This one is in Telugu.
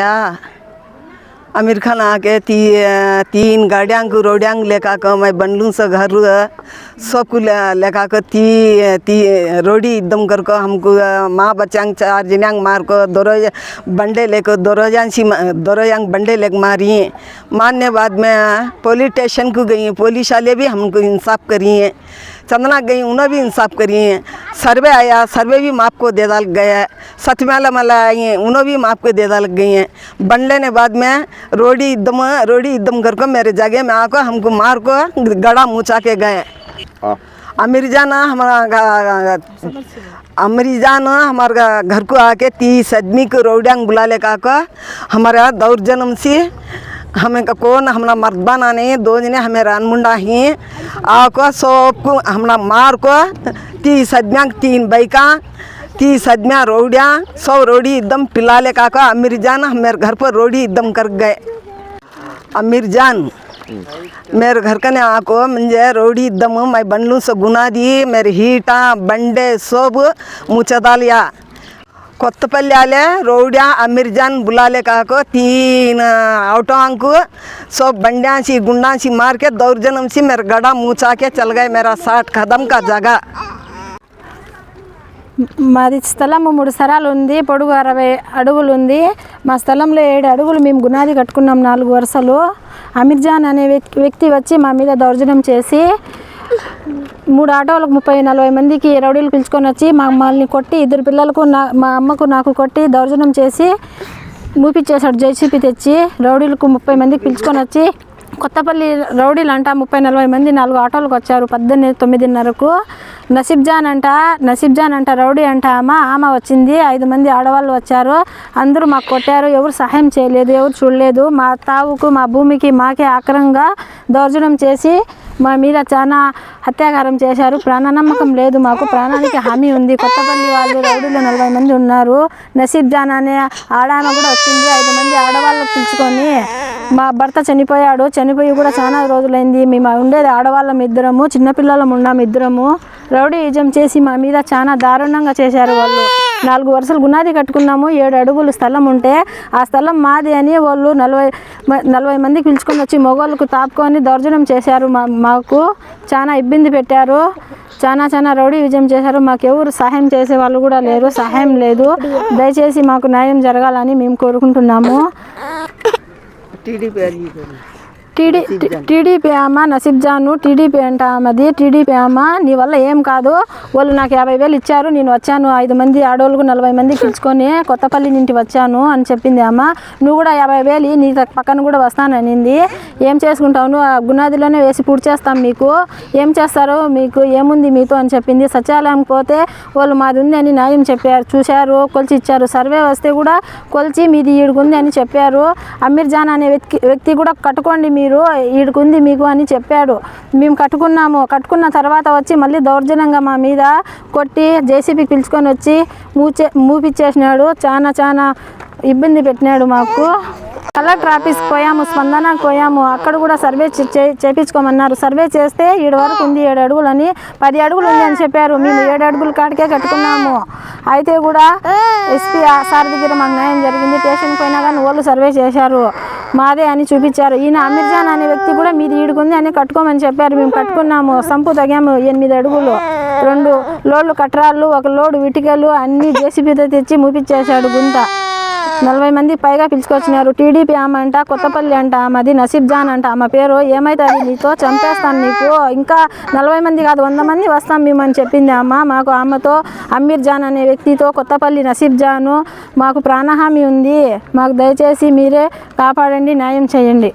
आया। आमिर खान आके ती, तीन गाड़ियाँ को रोडियांग लेका कर मैं बंडलू से घर सबको ले- लेका कर ती ती रोडी एकदम कर को हमको माँ बच्चांग चार जिन्यांग मार को दोरो बंडे लेकर दोरोजान सी दोरोयांग बंडे लेकर मारी। मारने बाद में पुलिस स्टेशन को गई पुलिस वाले भी हमको इंसाफ करी हैं। चंदना गई उन्हें भी इंसाफ करी हैं। सर्वे आया सर्वे भी माप को दे डाल गया है। सतमाला मला आई हैं उन्होंने भी माप को दे डाल गई हैं। बनने ने बाद में रोडी एकदम रोडी एकदम करके मेरे जागे में आकर हमको मार को गड़ा मुचा के गए। हाँ। अमीर हमारा गा- अमीर जाना हमारे घर को आके तीस आदमी को रोडियांग बुला ले का का दौर जन्म से। हमें का कौन हमारा मर्दाना नहीं दो जने हमें रानमुंडा ही। आको सबको हमारा मार को ती आदम्याक तीन बाइका ती आदमियाँ रोडिया सौ रोडी एकदम पिला ले काका, अमीर जान मेरे घर पर रोडी एकदम कर गए। अमीर जान, मेरे घर कने आको मुझे रोडी एकदम मैं बंडलू से गुना दी, मेरे हीटा, बंडे सब मुचदा लिया కొత్తపల్లి ఆలే రౌడ్యా అమీర్జాన్ బులాలే गुंडा తీన मार के दौर जन्म सी मेरे गड़ा మేర के चल गए, मेरा साठ कदम का जगह। మాది స్థలం మూడు సరాలు ఉంది పొడుగు అరవై అడుగులు ఉంది. మా స్థలంలో ఏడు అడుగులు మేము గునాది కట్టుకున్నాం నాలుగు వరుసలు. అమీర్జాన్ అనే వ్యక్- వ్యక్తి వచ్చి మా మీద దౌర్జన్యం చేసి మూడు ఆటోలకు ముప్పై నలభై మందికి రౌడీలు పిలుచుకొని వచ్చి మా మమ్మల్ని కొట్టి ఇద్దరు పిల్లలకు నా మా అమ్మకు నాకు కొట్టి దౌర్జన్యం చేసి మూపిచ్చేశాడు జైసీపీ తెచ్చి. రౌడీలకు ముప్పై మందికి పిలుచుకొని వచ్చి కొత్తపల్లి రౌడీలు అంట ముప్పై నలభై మంది నాలుగు ఆటోలకు వచ్చారు పద్దెనిమిది తొమ్మిదిన్నరకు. నసీబ్జాన్ అంట నసీబ్జాన్ అంట రౌడీ అంట ఆమె ఆమె వచ్చింది ఐదు మంది ఆడవాళ్ళు వచ్చారు అందరూ మాకు కొట్టారు ఎవరు సహాయం చేయలేదు ఎవరు చూడలేదు మా తావుకు మా భూమికి మాకే ఆక్రంగా దౌర్జన్యం చేసి మా మీద చాలా హత్యాకారం చేశారు. ప్రాణ నమ్మకం లేదు మాకు ప్రాణానికి హామీ ఉంది కొత్తపల్లి వాళ్ళు రౌడీలో నలభై మంది ఉన్నారు నసీబ్ జాన్ అనే ఆడామ కూడా వచ్చింది ఐదు మంది ఆడవాళ్ళు పిలుచుకొని. మా భర్త చనిపోయాడు చనిపోయి కూడా చాలా రోజులైంది మేము ఉండేది ఆడవాళ్ళం ఇద్దరము చిన్నపిల్లలం ఉన్నాము ఇద్దరము. రౌడీజం చేసి మా మీద చాలా దారుణంగా చేశారు వాళ్ళు. నాలుగు వరుసలు గునాది కట్టుకున్నాము ఏడు అడుగులు స్థలం ఉంటే ఆ స్థలం మాది అని వాళ్ళు నలభై నలభై మందికి పిలుచుకొని వచ్చి మొగోళ్ళకు తాపుకొని దౌర్జన్యం చేశారు. మా మాకు చాలా ఇబ్బంది పెట్టారు. చాలా చాలా రౌడీ విజయం చేశారు. మాకు ఎవరు సహాయం చేసే వాళ్ళు కూడా లేరు సహాయం లేదు. దయచేసి మాకు న్యాయం జరగాలని మేము కోరుకుంటున్నాము. టీడీపీ టీడీ టీడీపీ అమ్మ నసీబ్ జాను టీడీపీ అంట ఆమెది టీడీపీ అమ్మ నీ వల్ల ఏం కాదు. వాళ్ళు నాకు యాభై వేలు ఇచ్చారు నేను వచ్చాను. ఐదు మంది ఆడవాళ్ళకు నలభై మంది పిలుచుకొని కొత్తపల్లి నుండి వచ్చాను అని చెప్పింది అమ్మ. నువ్వు కూడా యాభై వేలు నీ పక్కన కూడా వస్తాననింది ఏం చేసుకుంటావు? నువ్వు ఆ గునాదిలోనే వేసి పూర్తి చేస్తాం మీకు. ఏం చేస్తారు మీకు ఏముంది మీతో అని చెప్పింది. సచివాలయం పోతే వాళ్ళు మాది ఉంది అని న్యాయం చెప్పారు. చూశారు కొలిచి ఇచ్చారు. సర్వే వస్తే కూడా కొలిచి మీది ఈడుకుంది అని చెప్పారు. అమీర్ జాన్ అనే వ్యక్తి వ్యక్తి కూడా కట్టుకోండి మీరు. ఈడుకుంది మీకు అని చెప్పాడు. మేము కట్టుకున్నాము. కట్టుకున్న తర్వాత వచ్చి మళ్ళీ దౌర్జన్యంగా మా మీద కొట్టి జేసీబీకి పిలుచుకొని వచ్చి మూచే మూపిచ్చేసినాడు. చాలా చాలా ఇబ్బంది పెట్టినాడు మాకు. కలెక్టర్ ఆఫీస్కి పోయాము స్పందనకు పోయాము. అక్కడ కూడా సర్వే చే- చేపించుకోమన్నారు. సర్వే చేస్తే ఏడు వరకు ఉంది ఏడు అడుగులని పది అడుగులు ఉంది అని చెప్పారు. మేము ఏడు అడుగుల కాడికే కట్టుకున్నాము. అయితే కూడా ఎస్పీ సార్ దగ్గర మాకు న్యాయం జరిగింది. స్టేషన్ పోయినా కానీ వాళ్ళు సర్వే చేశారు. మాదే అని చూపించారు. ఈయన అమీర్జాన్ అనే వ్యక్తి కూడా మీది ఈడుకుంది అని కట్టుకోమని చెప్పారు. మేము కట్టుకున్నాము. సంపు తగాము ఎనిమిది అడుగులు. రెండు లోడ్లు కట్రాళ్ళు ఒక లోడు ఇటుకలు అన్ని జేసీబీతో తెచ్చి మూపించేశాడు గుంత. నలభై మంది పైగా పిలుచుకొచ్చినారు. టీడీపీ ఆమె అంట కొత్తపల్లి అంట ఆమెది నసీబ్ జాన్ అంట. ఆమె పేరు ఏమైతుంది నీతో చంపేస్తాను నీకు. ఇంకా నలభై మంది కాదు వంద మంది వస్తాం మేము అని చెప్పింది అమ్మ. మాకు ఆమెతో అమీర్ జాన్ అనే వ్యక్తితో కొత్తపల్లి నసీబ్ జాను మాకు ప్రాణహామీ ఉంది. మాకు దయచేసి మీరే కాపాడండి న్యాయం చేయండి.